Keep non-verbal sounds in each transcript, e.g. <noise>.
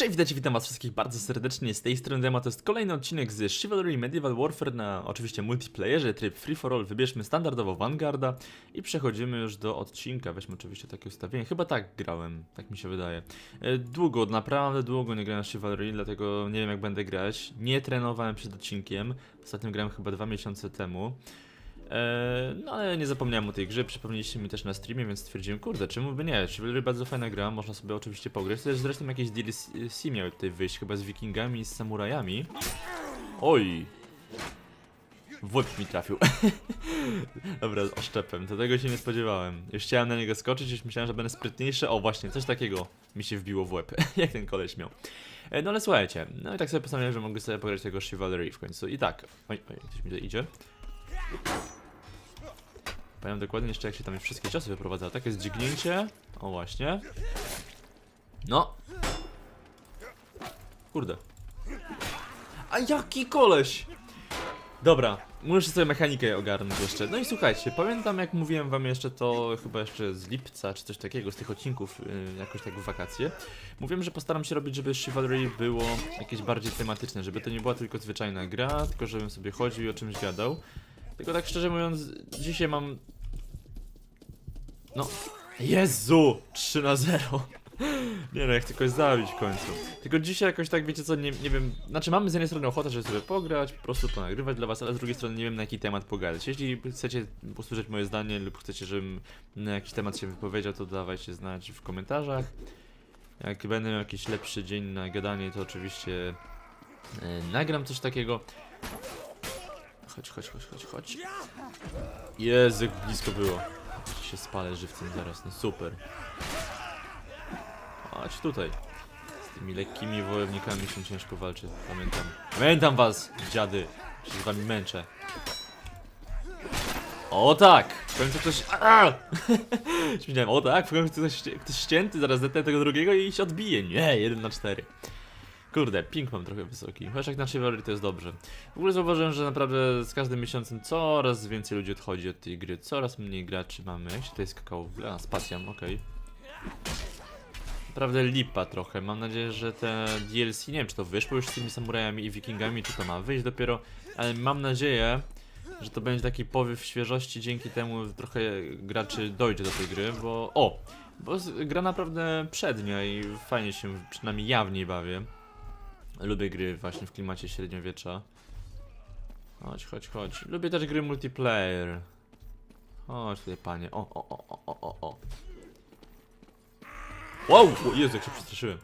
Cześć, witajcie, witam was wszystkich bardzo serdecznie, z tej strony Dema, to jest kolejny odcinek z Chivalry Medieval Warfare na oczywiście multiplayerze, tryb free for all, wybierzmy standardowo Vanguarda i przechodzimy już do odcinka, weźmy oczywiście takie ustawienie, chyba tak grałem, tak mi się wydaje. E, Długo, naprawdę długo nie grałem w Chivalry, dlatego nie wiem jak będę grać, nie trenowałem przed odcinkiem, ostatnio grałem chyba dwa miesiące temu. Eee, no ale nie zapomniałem o tej grze, przypomnieliście mi też na streamie, więc stwierdziłem, kurde, czemu by nie? Chivalry bardzo fajna gra, można sobie oczywiście pograć. Też zresztą jakieś DLC miały tutaj wyjść, chyba z wikingami i z samurajami. Oj! W łeb mi trafił. <laughs> Dobra, oszczepem, to tego się nie spodziewałem. Już chciałem na niego skoczyć, już myślałem, że będę sprytniejszy. O właśnie, coś takiego mi się wbiło w łeb, <laughs> jak ten koleś miał. E, No ale słuchajcie, no i tak sobie postanowiłem, że mogę sobie pograć tego Chivalry w końcu. I tak, oj, oj, ktoś mi tutaj idzie. Pamiętam dokładnie jeszcze jak się tam wszystkie ciosy wyprowadzało. Tak jest dźgnięcie. O właśnie. No. Kurde. A jaki koleś! Dobra, muszę sobie mechanikę ogarnąć jeszcze. No i słuchajcie, pamiętam jak mówiłem wam jeszcze to chyba jeszcze z lipca czy coś takiego, z tych odcinków yy, jakoś tak w wakacje. Mówiłem, że postaram się robić, żeby Chivalry było jakieś bardziej tematyczne, żeby to nie była tylko zwyczajna gra, tylko żebym sobie chodził i o czymś gadał. Tylko tak szczerze mówiąc, dzisiaj mam... No... Jezu! 3 na 0. Nie no, jak tylko zabić w końcu. Tylko dzisiaj jakoś tak, wiecie co, nie, nie wiem... Znaczy mamy z jednej strony ochotę, żeby sobie pograć, po prostu ponagrywać dla was, ale z drugiej strony nie wiem na jaki temat pogadać. Jeśli chcecie usłyszeć moje zdanie lub chcecie, żebym na jakiś temat się wypowiedział, to dawajcie znać w komentarzach. Jak będę miał jakiś lepszy dzień na gadanie, to oczywiście yy, nagram coś takiego. Chodź, chodź, chodź, chodź, chodź. Jezu, blisko było. Się spalę żywcem zaraz, no super. Chodź tutaj. Z tymi lekkimi wojownikami się ciężko walczy, pamiętam. Pamiętam was, dziady. Się z wami męczę. O tak! W końcu ktoś... <laughs> Śmiałem, o tak, w końcu ktoś, ktoś ścięty, zaraz zetnę tego drugiego i się odbije. Nie, 1 na 4. Kurde, ping mam trochę wysoki, chociaż jak na Chivalry to jest dobrze. W ogóle zauważyłem, że naprawdę z każdym miesiącem coraz więcej ludzi odchodzi od tej gry, coraz mniej graczy mamy. Jak się tutaj skakało w? A, spacjam, okej. Naprawdę lipa trochę, mam nadzieję, że te DLC, nie wiem czy to wyszło już z tymi samurajami i wikingami, czy to ma wyjść dopiero, ale mam nadzieję, że to będzie taki powiew świeżości, dzięki temu trochę graczy dojdzie do tej gry, bo... O! Bo gra naprawdę przednia i fajnie się, przynajmniej ja w niej bawię. Lubię gry właśnie w klimacie średniowiecza. Chodź, chodź, chodź. Lubię też gry multiplayer. Chodź tutaj, panie. O, o, o, o, o, o. Wow! O Jezu, jak się przestraszyłem.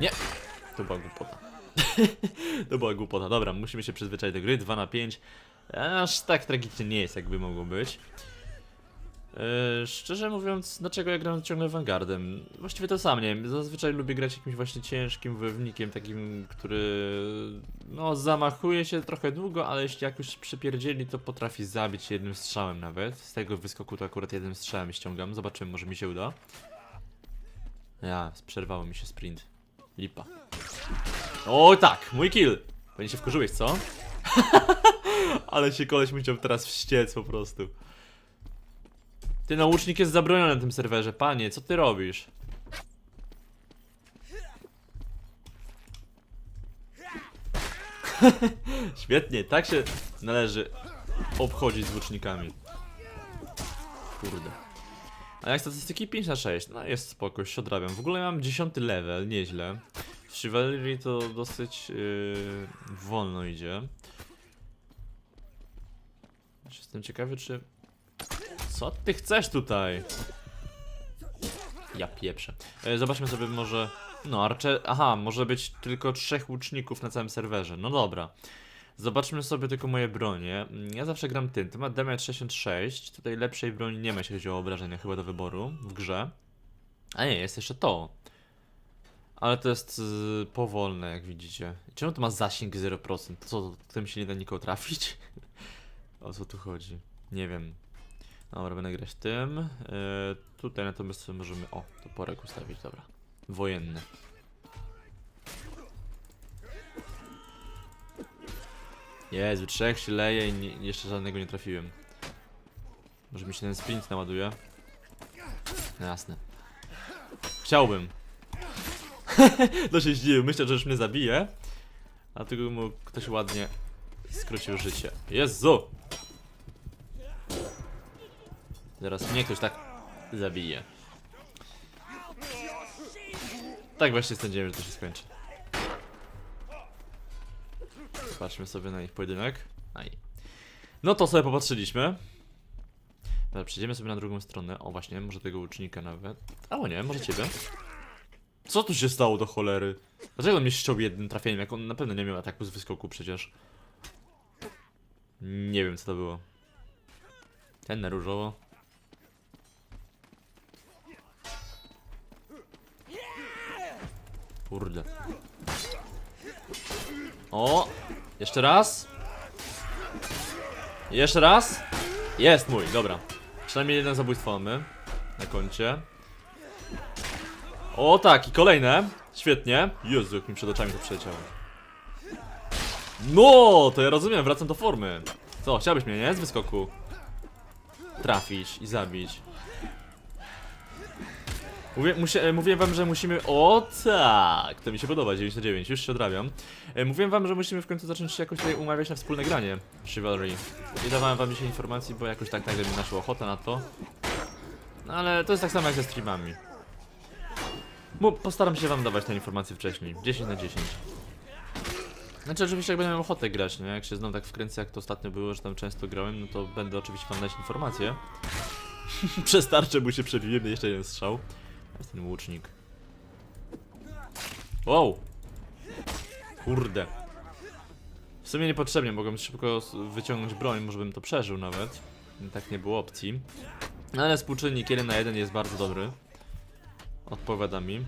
Nie! To była głupota. <laughs> to była głupota. Dobra, musimy się przyzwyczaić do gry. 2 na 5. Aż tak tragicznie nie jest, jakby mogło być. Yy, szczerze mówiąc, dlaczego ja gram ciągle Vanguardem? Właściwie to sam nie wiem. Zazwyczaj lubię grać jakimś właśnie ciężkim wojownikiem, takim, który no zamachuje się trochę długo, ale jeśli jakoś przypierdzieli, to potrafi zabić jednym strzałem nawet. Z tego wyskoku to akurat jednym strzałem ściągam. Zobaczymy, może mi się uda. Ja, przerwało mi się sprint. Lipa. O tak, mój kill! Pewnie się wkurzyłeś, co? <laughs> ale się koleś musiał teraz wściec po prostu. Ty naucznik jest zabroniony na tym serwerze, panie, co ty robisz? <laughs> Świetnie, tak się należy obchodzić z łucznikami. Kurde. A jak statystyki 5 na 6, no jest spoko, się odrabiam. W ogóle mam 10 level, nieźle. W Chivalry to dosyć yy, wolno idzie. Jestem ciekawy, czy co ty chcesz tutaj? Ja pieprzę. E, zobaczmy sobie może... No, Archer... Aha, może być tylko trzech łuczników na całym serwerze. No dobra. Zobaczmy sobie tylko moje bronie. Mm, Ja zawsze gram tym. To ma damage 66. Tutaj lepszej broni nie ma, jeśli chodzi o obrażenia chyba do wyboru w grze. A nie, jest jeszcze to. Ale to jest y, powolne, jak widzicie. Czemu to ma zasięg 0%? To co, tym się nie da nikogo trafić? <laughs> o co tu chodzi? Nie wiem. Dobra, będę grać tym. Yy, tutaj natomiast sobie możemy. O, toporek ustawić, dobra. Wojenny. Jezu, trzech się leje i jeszcze żadnego nie trafiłem. Może mi się ten sprint naładuje? No jasne. Chciałbym. <laughs> to się zdziwił, myślę, że już mnie zabije. Dlatego mu ktoś ładnie skrócił życie. Jezu! Zaraz mnie ktoś tak zabije. Tak właśnie sądziłem, że to się skończy. Zobaczmy sobie na ich pojedynek. Aj. No to sobie popatrzyliśmy. Dobra, przejdziemy sobie na drugą stronę. O właśnie, może tego łucznika nawet. Albo nie, może ciebie. Co tu się stało do cholery? Dlaczego on mnie ściął jednym trafieniem, jak on na pewno nie miał ataku z wyskoku przecież? Nie wiem co to było. Ten na różowo. Kurde. O! Jeszcze raz. Jeszcze raz. Jest mój, dobra. Przynajmniej jedno zabójstwo mamy na koncie. O tak, i kolejne. Świetnie. Jezu, jak mi przed oczami to przeleciało. No, to ja rozumiem, wracam do formy. Co, chciałbyś mnie, nie? Z wyskoku. Trafić i zabić. Mówię, musie, mówiłem wam, że musimy... O tak! To mi się podoba, 9 na 9, już się odrabiam. E, Mówiłem wam, że musimy w końcu zacząć się jakoś tutaj umawiać na wspólne granie Chivalry. Nie dawałem wam dzisiaj informacji, bo jakoś tak nagle mi naszła ochota na to. No ale to jest tak samo jak ze streamami. Mu- Postaram się wam dawać te informacje wcześniej. 10 na 10. Znaczy oczywiście jak będę miał ochotę grać, nie? Jak się znam tak wkręcę jak to ostatnio było, że tam często grałem, no to będę oczywiście wam dać informacje. <laughs> Przez tarczę mu się przebiłem, jeszcze jeden strzał. Jest ten łucznik. Wow! Kurde. W sumie niepotrzebnie, mogłem szybko wyciągnąć broń, może bym to przeżył nawet. Tak nie było opcji. No Ale współczynnik 1 na 1 jest bardzo dobry. Odpowiada mi.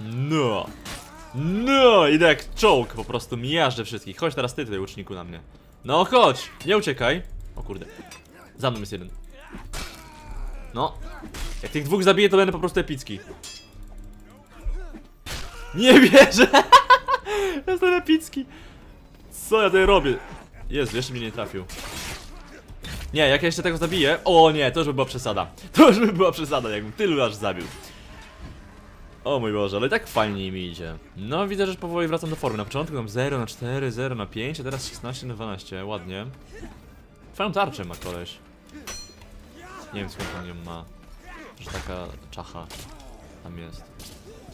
No! No! Idę jak czołg, po prostu miażdżę wszystkich. Chodź teraz ty tutaj, łuczniku, na mnie. No chodź! Nie uciekaj! O kurde. Za mną jest jeden. No. Jak tych dwóch zabiję, to będę po prostu epicki. Nie wierzę! <laughs> Jestem epicki. Co ja tutaj robię? Jezu, jeszcze mnie nie trafił. Nie, jak ja jeszcze tego zabiję... O nie, to już by była przesada. <laughs> To już by była przesada, jakbym tylu aż zabił. O mój Boże, ale i tak fajnie mi idzie. No, widzę, że powoli wracam do formy. Na początku mam 0 na 4, 0 na 5, a teraz 16 na 12. Ładnie. Fajną tarczę ma koleś. Nie wiem skąd on ją ma. Że taka czacha tam jest.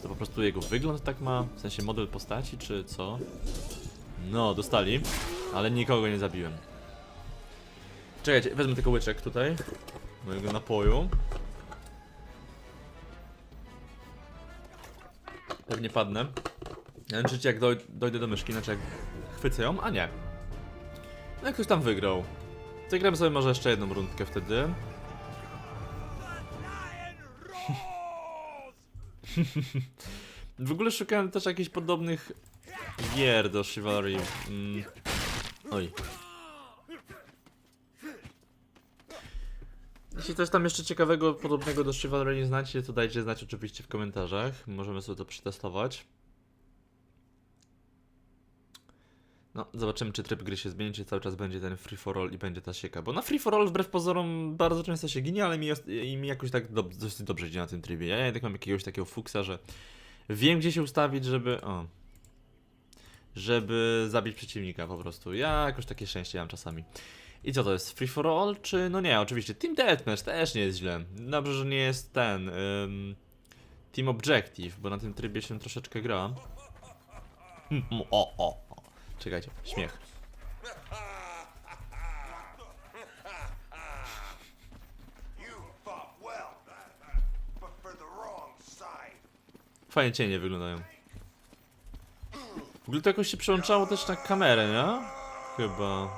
To po prostu jego wygląd tak ma? W sensie model postaci, czy co? No, dostali. Ale nikogo nie zabiłem. Czekajcie, wezmę tylko łyczek tutaj. Mojego napoju. Pewnie padnę. Czy jak doj dojdę do myszki, znaczy jak chwycę ją, a nie. No jak ktoś tam wygrał. Zagramy sobie może jeszcze jedną rundkę wtedy. W ogóle szukałem też jakichś podobnych gier do Chivalry. Mm. Oj. Jeśli coś tam jeszcze ciekawego, podobnego do Chivalry nie znacie, to dajcie znać oczywiście w komentarzach. Możemy sobie to przetestować. No, zobaczymy, czy tryb gry się zmieni, czy cały czas będzie ten free for all i będzie ta sieka. Bo na free for all wbrew pozorom bardzo często się ginie, ale mi, i mi jakoś tak do, dosyć dobrze idzie na tym trybie. Ja jednak mam jakiegoś takiego fuksa, że wiem, gdzie się ustawić, żeby. O. Żeby zabić przeciwnika po prostu. Ja jakoś takie szczęście mam czasami. I co to jest? Free for all? Czy. No nie, oczywiście. Team Deathmatch też nie jest źle. Dobrze, że nie jest ten. ym, Team Objective, bo na tym trybie się troszeczkę gra. Hmm, O, o, o. Czekajcie, śmiech. Fajnie cienie wyglądają. W ogóle to jakoś się przełączało też na kamerę, nie? Chyba.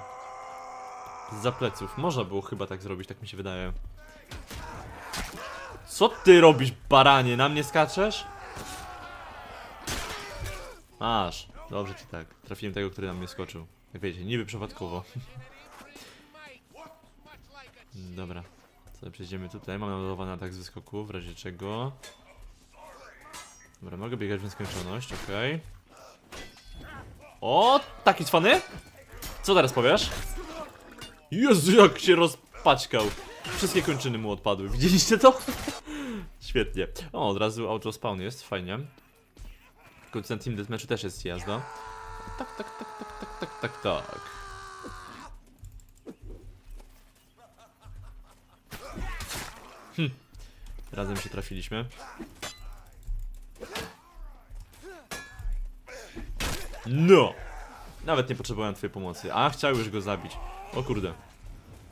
Z pleców. Można było chyba tak zrobić, tak mi się wydaje. Co ty robisz, baranie? Na mnie skaczesz? Masz. Dobrze ci tak. Trafiłem tego, który na mnie skoczył. Jak wiecie, niby przypadkowo. <laughs> Dobra. Sobie przejdziemy tutaj. Mam naładowany atak z wyskoku, w razie czego. Dobra, mogę biegać w nieskończoność, okej. O, taki cwany? Co teraz powiesz? Jezu, jak się rozpaćkał. Wszystkie kończyny mu odpadły. Widzieliście to? <laughs> Świetnie. O, od razu auto spawn jest, fajnie. Tylko ten team deathmatchu też jest jazda. Tak, tak, tak, tak, tak, tak, tak, tak. Hm. Razem się trafiliśmy. No! Nawet nie potrzebowałem twojej pomocy. A, chciał już go zabić. O kurde.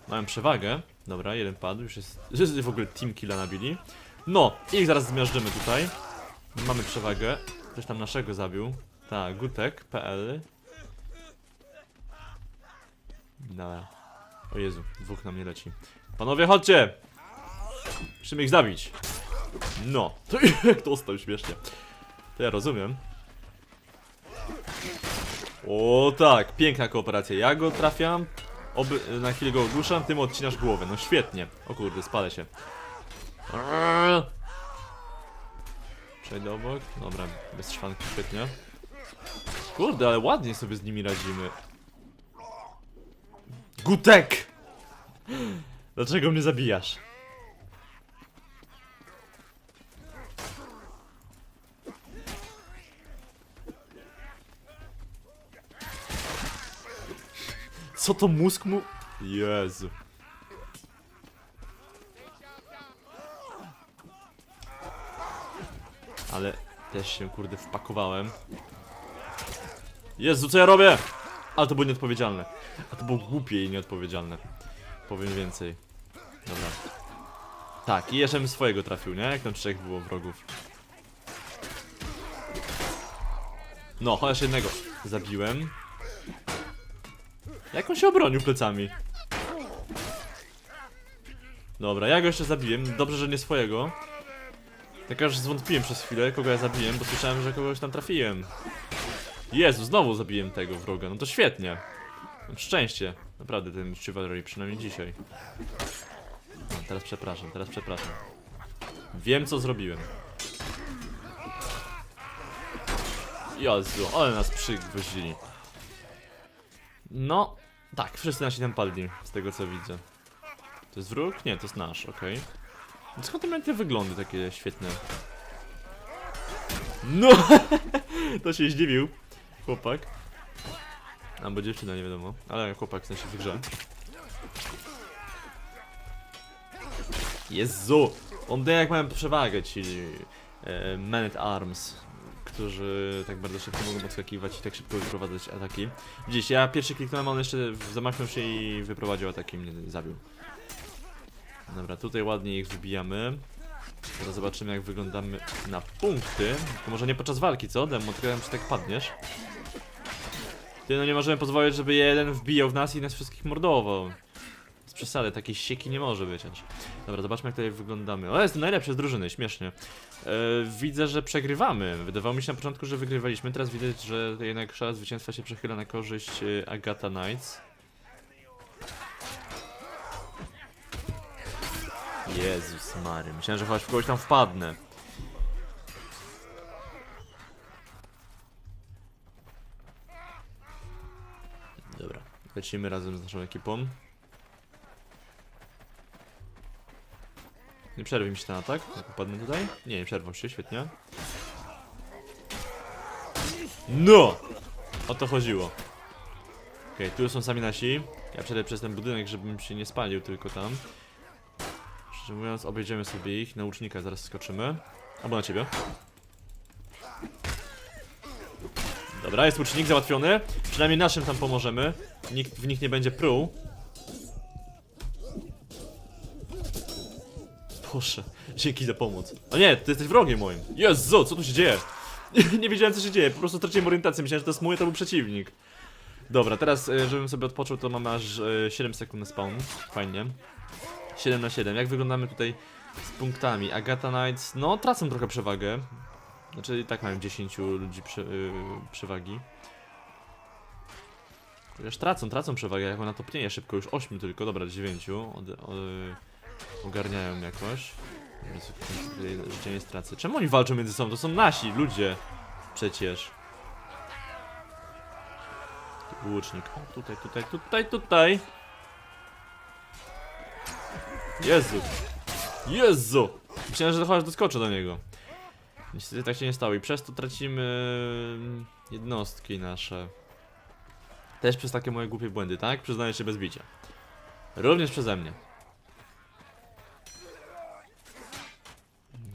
Mamy przewagę. Dobra, jeden padł. Już jest, już w ogóle team killa nabili. No, ich zaraz zmiażdżymy tutaj. Mamy przewagę. Ktoś tam naszego zabił. Tak, gutek.pl Dobra. O Jezu, dwóch na mnie leci. Panowie, chodźcie! Musimy ich zabić. No. <laughs> To jak dostał śmiesznie. To ja rozumiem. O tak, piękna kooperacja. Ja go trafiam, oby, na chwilę go ogłuszam, tym odcinasz głowę. No świetnie. O kurde, spalę się. Arr. Przejdę obok. Dobra, bez szwanki, świetnie. Kurde, ale ładnie sobie z nimi radzimy. Gutek! Dlaczego mnie zabijasz? Co to mózg mu... Jezu. Ale też się kurde wpakowałem. Jezu, co ja robię? Ale to było nieodpowiedzialne. A to było głupie i nieodpowiedzialne. Powiem więcej. Dobra. Tak, i jeszcze swojego trafił, nie? Jak tam trzech było wrogów. No, chociaż jednego zabiłem. Jak on się obronił plecami? Dobra, ja go jeszcze zabiłem. Dobrze, że nie swojego. Tak aż zwątpiłem przez chwilę, kogo ja zabiłem, bo słyszałem, że kogoś tam trafiłem. Jezu, znowu zabiłem tego wroga. No to świetnie. Szczęście. Naprawdę ten Chivalry, przynajmniej dzisiaj. No, teraz przepraszam, teraz przepraszam. Wiem, co zrobiłem. Jezu, ale nas przygwoździli. No, tak, wszyscy nasi tam padli, z tego co widzę. To jest wróg? Nie, to jest nasz, okej. Okay. Skąd mają te wyglądy takie świetne? No! <laughs> to się zdziwił. Chłopak. Albo dziewczyna, nie wiadomo. Ale chłopak w sensie w grze. Jezu! On wie jak mają przewagę ci e, Men at Arms, którzy tak bardzo szybko mogą podskakiwać i tak szybko wyprowadzać ataki. Widzicie, ja pierwszy kliknąłem, on jeszcze zamachnął się i wyprowadził ataki i mnie zabił. Dobra, tutaj ładnie ich wybijamy. Teraz zobaczymy jak wyglądamy na punkty. To może nie podczas walki, co? Demo, tylko czy tak padniesz. Ty, no nie możemy pozwolić, żeby jeden wbijał w nas i nas wszystkich mordował. Z przesady, takiej sieki nie może aż. Dobra, zobaczmy jak tutaj wyglądamy. O, jest najlepsze z drużyny, śmiesznie. E, widzę, że przegrywamy. Wydawało mi się na początku, że wygrywaliśmy. Teraz widać, że jednak szala zwycięstwa się przechyla na korzyść e, Agata Knights. Jezus Mary, myślałem, że choć w kogoś tam wpadnę. Dobra, lecimy razem z naszą ekipą. Nie przerwie mi się ten atak, jak upadnę tutaj? Nie, nie przerwał się, świetnie. No! O to chodziło. Okej, tu są sami nasi. Ja przejdę przez ten budynek, żebym się nie spalił tylko tam. Szczerze mówiąc, obejdziemy sobie ich. Na łucznika zaraz skoczymy. Albo na ciebie. Dobra, jest łucznik załatwiony. Przynajmniej naszym tam pomożemy. Nikt w nich nie będzie pruł. Boże, dzięki za pomoc. O nie, ty jesteś wrogiem moim. Jezu, co tu się dzieje? <laughs> nie wiedziałem co się dzieje, po prostu straciłem orientację. Myślałem, że to jest mój, to był przeciwnik. Dobra, teraz e, żebym sobie odpoczął, to mamy aż e, 7 sekund na spawn. Fajnie. 7 na 7. Jak wyglądamy tutaj z punktami? Agata Knights, no tracą trochę przewagę. Znaczy i tak mają 10 ludzi prze, yy, przewagi. Chociaż tracą, tracą przewagę, jak ona topnieje szybko, już 8 tylko, dobra, 9. Od, od, ogarniają jakoś. Życia nie stracę. Czemu oni walczą między sobą? To są nasi ludzie. Przecież. Łucznik. O, tutaj, tutaj, tutaj, tutaj. Jezu. Jezu. Myślałem, że chociaż doskoczę do niego. Niestety tak się nie stało i przez to tracimy jednostki nasze. Też przez takie moje głupie błędy, tak? Przyznaję się bez bicia. Również przeze mnie.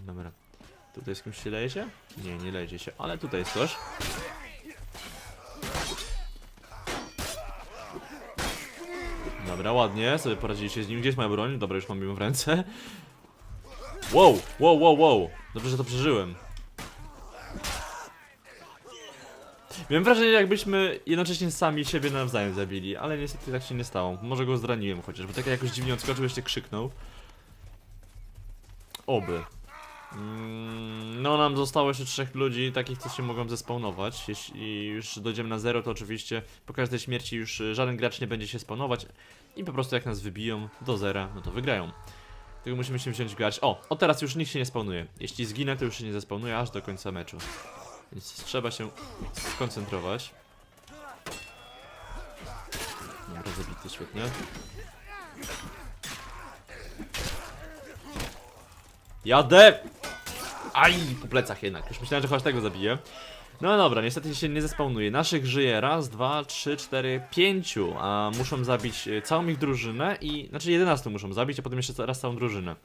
Dobra. Tutaj z kimś się leje się? Nie, nie leje się, ale tutaj jest ktoś. Dobra, ładnie, sobie poradziliście z nim. Gdzie jest moja broń? Dobra, już mam ją w ręce. Wow, wow, wow, wow. Dobrze, że to przeżyłem. Miałem wrażenie, jakbyśmy jednocześnie sami siebie nawzajem zabili, ale niestety tak się nie stało. Może go zraniłem chociaż, bo tak jakoś dziwnie odskoczył, jeszcze krzyknął. Oby. Mm, No, nam zostało jeszcze trzech ludzi, takich, co się mogą zespawnować. Jeśli już dojdziemy na zero, to oczywiście po każdej śmierci już żaden gracz nie będzie się spawnować. I po prostu jak nas wybiją do zera, no to wygrają. Tylko musimy się wziąć grać. O, o teraz już nikt się nie spawnuje. Jeśli zginę, to już się nie zespawnuje aż do końca meczu. Więc trzeba się skoncentrować. Dobra, zabity, świetnie. Jadę! Aj, po plecach jednak. Już myślałem, że chociaż tego zabiję. No dobra, niestety się nie zespawnuje. Naszych żyje raz, dwa, trzy, cztery, pięciu, a muszą zabić e, całą ich drużynę i... Znaczy 11 muszą zabić, a potem jeszcze raz całą drużynę.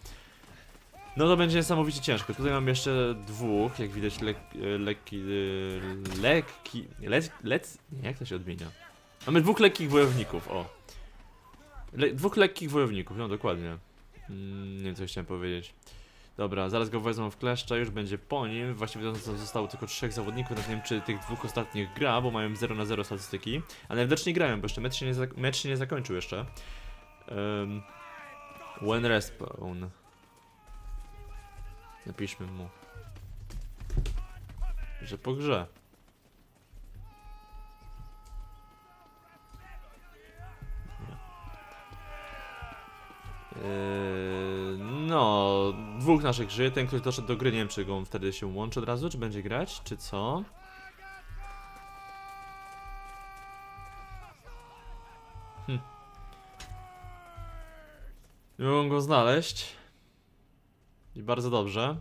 No to będzie niesamowicie ciężko. Tutaj mam jeszcze dwóch, jak widać lek, e, lekki... e, Lekki... Lec, lec... Jak to się odmienia? Mamy dwóch lekkich wojowników, o. Le, dwóch lekkich wojowników, no dokładnie. Mm, nie wiem co chciałem powiedzieć. Dobra, zaraz go wezmą w kleszcze, już będzie po nim. Właściwie zostało tylko trzech zawodników, nawet nie wiem czy tych dwóch ostatnich gra, bo mają 0 na 0 statystyki. A najwidoczniej grają, bo jeszcze mecz się nie, mecz się nie zakończył jeszcze. Um, when respawn. Napiszmy mu. Że po grze. Dwóch naszych żyje. Ten, który doszedł do gry, nie wiem, czy on wtedy się łączy od razu, czy będzie grać, czy co. Hm. Mogą go znaleźć. I bardzo dobrze.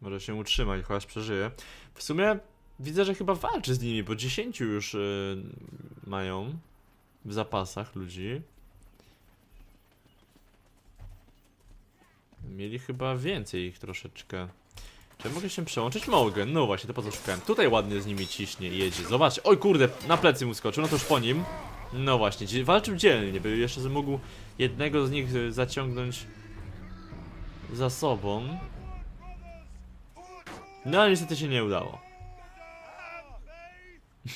Może się utrzymać, chociaż przeżyje. W sumie widzę, że chyba walczy z nimi, bo 10 już yy, mają w zapasach ludzi. Mieli chyba więcej ich troszeczkę. Czy ja mogę się przełączyć? Mogę, no właśnie, to po co szukałem. Tutaj ładnie z nimi ciśnie i jedzie. Zobacz, oj kurde, na plecy mu skoczył, no to już po nim. No właśnie, walczył dzielnie, by jeszcze mógł jednego z nich y, zaciągnąć za sobą. No ale niestety się nie udało. <laughs>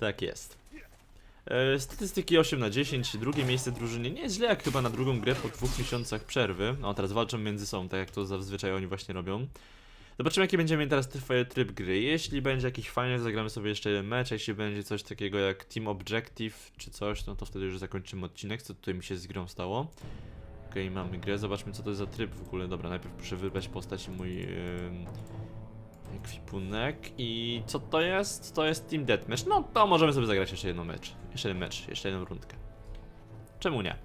tak jest. E, Statystyki 8 na 10, drugie miejsce drużyny nie jest źle jak chyba na drugą grę po dwóch miesiącach przerwy. No teraz walczą między sobą, tak jak to zazwyczaj oni właśnie robią. Zobaczymy jaki będziemy mieli teraz tryb, gry. Jeśli będzie jakiś fajny, zagramy sobie jeszcze jeden mecz. Jeśli będzie coś takiego jak Team Objective czy coś, no to wtedy już zakończymy odcinek, co tutaj mi się z grą stało. Okej, mamy grę, zobaczmy co to jest za tryb w ogóle. Dobra, najpierw muszę wybrać postać i mój... Yy... Ekwipunek i co to jest? To jest Team Deathmatch. No to możemy sobie zagrać jeszcze jedną mecz. Jeszcze jeden mecz, jeszcze jedną rundkę. Czemu nie?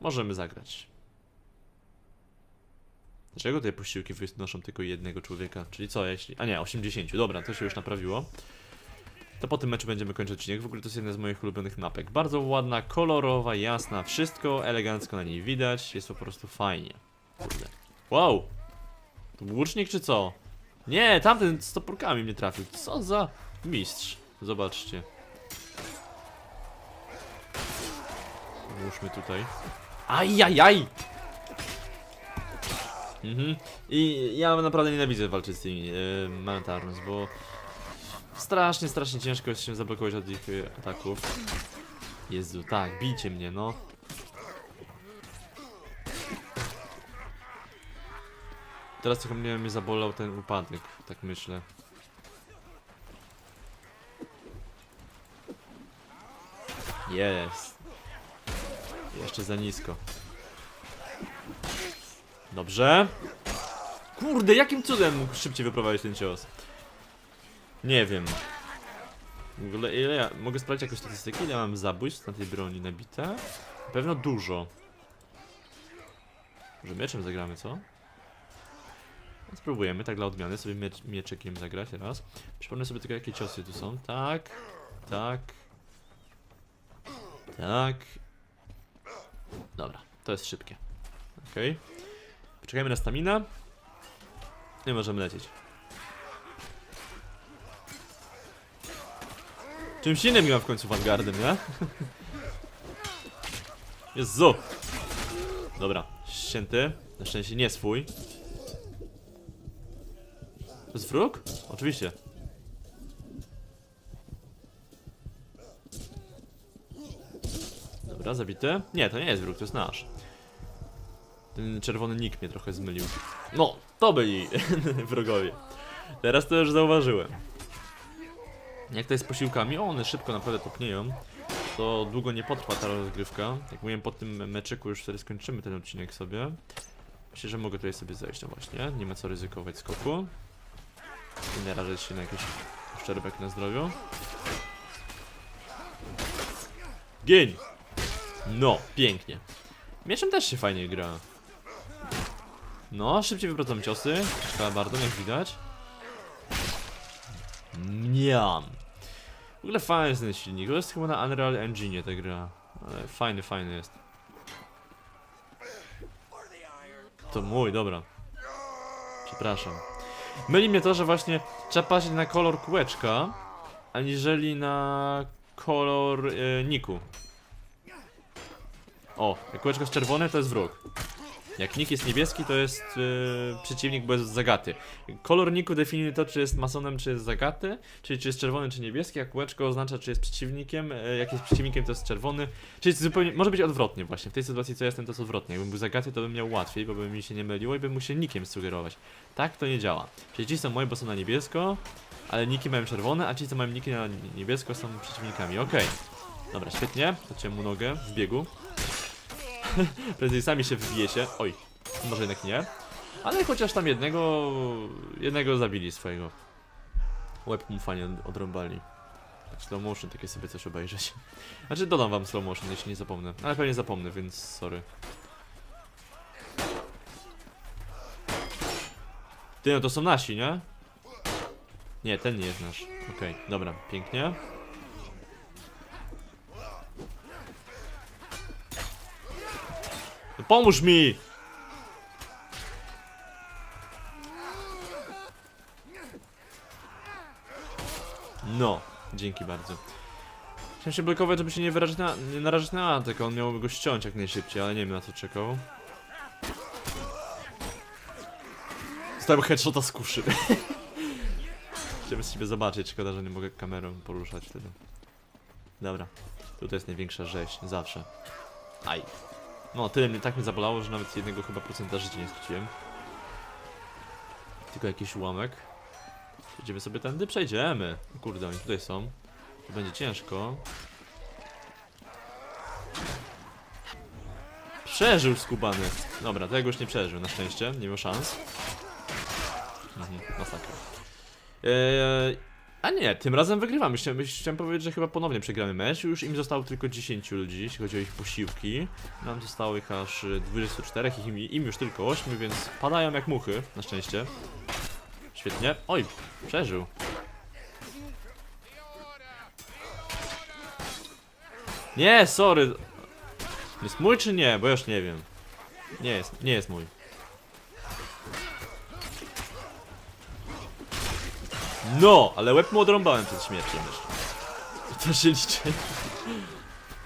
Możemy zagrać. Dlaczego te posiłki wynoszą tylko jednego człowieka? Czyli co jeśli... A nie, 80. Dobra, to się już naprawiło. To po tym meczu będziemy kończyć odcinek. W ogóle to jest jedna z moich ulubionych mapek. Bardzo ładna, kolorowa, jasna. Wszystko elegancko na niej widać. Jest po prostu fajnie. Kurde. Wow! To był łucznik czy co? Nie, tamten z toporkami mnie trafił. Co za mistrz. Zobaczcie. Włóżmy tutaj. Ajajaj! Mhm. I ja naprawdę nienawidzę walczyć z tymi yy, bo strasznie, strasznie ciężko jest się zablokować od ich y, ataków. Jezu, tak, bijcie mnie, no. Teraz tylko mnie, mnie zabolał ten upadek, tak myślę. Jest. Jeszcze za nisko. Dobrze. Kurde, jakim cudem mógł szybciej wyprowadzić ten cios? Nie wiem. W ogóle ile ja... Mogę sprawdzić jakieś statystyki? Ile mam zabójstw na tej broni nabite? Na pewno dużo. Może mieczem zagramy, co? Spróbujemy, tak dla odmiany, sobie miecz, mieczykiem zagrać raz. Przypomnę sobie tylko, jakie ciosy tu są. Tak, tak, tak. Dobra, to jest szybkie. Okej. Poczekajmy na stamina. I możemy lecieć. Czymś innym gram w końcu Vanguardem, nie? <laughs> Jezu! Dobra, ścięty. Na szczęście nie swój. To jest wróg? Oczywiście. Dobra, zabity. Nie, to nie jest wróg, to jest nasz. Ten czerwony nick mnie trochę zmylił. No, to byli <laughs> wrogowie. Teraz to już zauważyłem. Jak to jest z posiłkami? O, one szybko naprawdę topnieją. To długo nie potrwa ta rozgrywka. Jak mówiłem, po tym meczyku już wtedy skończymy ten odcinek sobie. Myślę, że mogę tutaj sobie zejść, no właśnie. Nie ma co ryzykować skoku. I narażać się na jakiś szczerbek na zdrowiu. Gień! No, pięknie. Mieczem też się fajnie gra. No, szybciej wyprowadzam ciosy. Szkoda bardzo, jak widać. Mniam. W ogóle fajny jest ten silnik. To jest chyba na Unreal Engine ta gra. Ale fajny, fajny jest. To mój, dobra. Przepraszam. Myli mnie to, że właśnie trzeba patrzeć na kolor kółeczka, aniżeli na kolor e, niku. O, jak kółeczko jest czerwone, to jest wróg. Jak nick jest niebieski, to jest e, przeciwnik, jest zagaty. Kolor niku definiuje to, czy jest masonem, czy jest zagaty, czyli czy jest czerwony, czy niebieski, a kółeczko oznacza, czy jest przeciwnikiem. E, jak jest przeciwnikiem, to jest czerwony. Czyli zupełnie, może być odwrotnie właśnie. W tej sytuacji, co jestem, to jest odwrotnie. Jakbym był zagaty, to bym miał łatwiej, bo by mi się nie myliło i bym mu się nikiem sugerować. Tak to nie działa. Przecież ci są moje, bo są na niebiesko, ale niki mają czerwone, a ci, co mają niki na niebiesko, są przeciwnikami. Okej. Dobra, świetnie. Zaciąłem mu nogę w biegu. <laughs> Prędzej sami się wybijecie. Oj, może jednak nie. Ale chociaż tam jednego, jednego zabili swojego. Łeb mu fajnie od- odrąbali. Tak slow motion, takie sobie coś obejrzeć. <laughs> Znaczy dodam wam slow motion, jeśli nie zapomnę. Ale pewnie zapomnę, więc sorry. Ty, no to są nasi, nie? Nie, ten nie jest nasz. Okej, dobra, pięknie. No pomóż mi! No, dzięki bardzo. Chciałem się blokować, żeby się nie, na, nie narazić na atak, on miałby go ściąć jak najszybciej, ale nie wiem na co czekał. Zostałem headshota z kuszy. <laughs> Chciałem z siebie zobaczyć, szkoda, że nie mogę kamerą poruszać wtedy. Dobra, tutaj jest największa rzeź, zawsze. Aj. No, tyle mnie tak mnie zabolało, że nawet jednego chyba procenta życia nie skróciłem. Tylko jakiś ułamek. Przejdziemy sobie tędy? Przejdziemy. Kurde, oni tutaj są. To będzie ciężko. Przeżył skubany. Dobra, tego już nie przeżył, na szczęście. Nie miał szans. Mhm, masakra. Eee, a nie, tym razem wygrywamy. Chciałem, chciałem powiedzieć, że chyba ponownie przegramy mecz. Już im zostało tylko 10 ludzi, jeśli chodzi o ich posiłki. Nam zostało ich aż y, 24, im, im już tylko 8, więc padają jak muchy, na szczęście. Świetnie. Oj, przeżył. Nie, sorry. Jest mój czy nie? Bo już nie wiem. Nie jest, nie jest mój. No, ale łeb mu odrąbałem przed śmiercią jeszcze. To się liczy.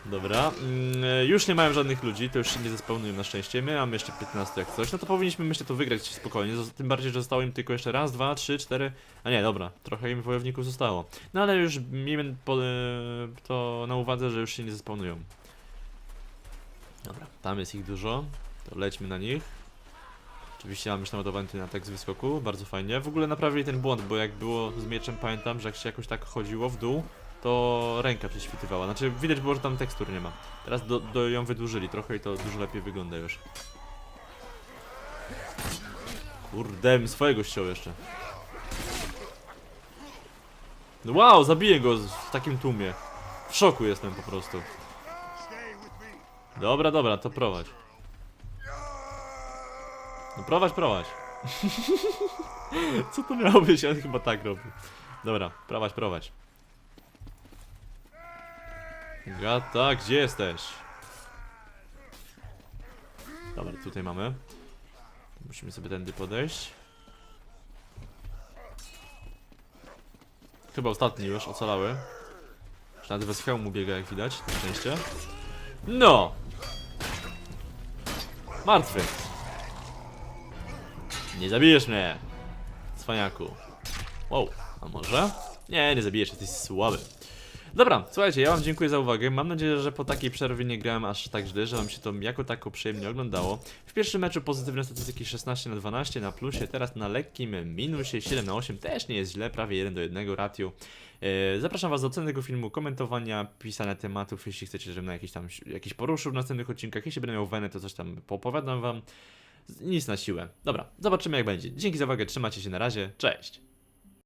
Dobra, mm, już nie mają żadnych ludzi, to już się nie zespełnują na szczęście. My mamy jeszcze 15 jak coś, no to powinniśmy myślę to wygrać spokojnie. Tym bardziej, że zostało im tylko jeszcze raz, dwa, trzy, cztery. A nie, dobra, trochę im wojowników zostało. No ale już miejmy e, to na uwadze, że już się nie zespełnują. Dobra, tam jest ich dużo, to lećmy na nich. Oczywiście mam już naładowany ten atak z wyskoku, bardzo fajnie. W ogóle naprawili ten błąd, bo jak było z mieczem, pamiętam, że jak się jakoś tak chodziło w dół, to ręka prześwitywała. Znaczy widać było, że tam tekstur nie ma. Teraz do, do ją wydłużyli trochę i to dużo lepiej wygląda już. Kurde, swojego ściął jeszcze. No wow, zabiję go w takim tłumie. W szoku jestem po prostu. Dobra, dobra, to prowadź. No prowadź, prowadź. Co to miało być? On chyba tak robi. Dobra, prowadź, prowadź. Gata, gdzie jesteś? Dobra, tutaj mamy. Musimy sobie tędy podejść. Chyba ostatni już, ocalały. Już Nawet bez hełmu biega, jak widać, na szczęście. No! Martwy. Nie zabijesz mnie, cwaniaku. Wow, a może? Nie, nie zabijesz, jesteś słaby. Dobra, słuchajcie, ja wam dziękuję za uwagę. Mam nadzieję, że po takiej przerwie nie grałem aż tak źle, że wam się to jako tako przyjemnie oglądało. W pierwszym meczu pozytywne statystyki 16 na 12 na plusie, teraz na lekkim minusie 7 na 8 też nie jest źle, prawie 1 do 1 ratio. E, Zapraszam was do tego filmu, komentowania, pisania tematów, jeśli chcecie, żebym na jakiś tam jakiś poruszył w następnych odcinkach. Jeśli będę miał wenę, to coś tam poopowiadam wam. Nic na siłę. Dobra, zobaczymy jak będzie. Dzięki za uwagę, trzymajcie się na razie, cześć!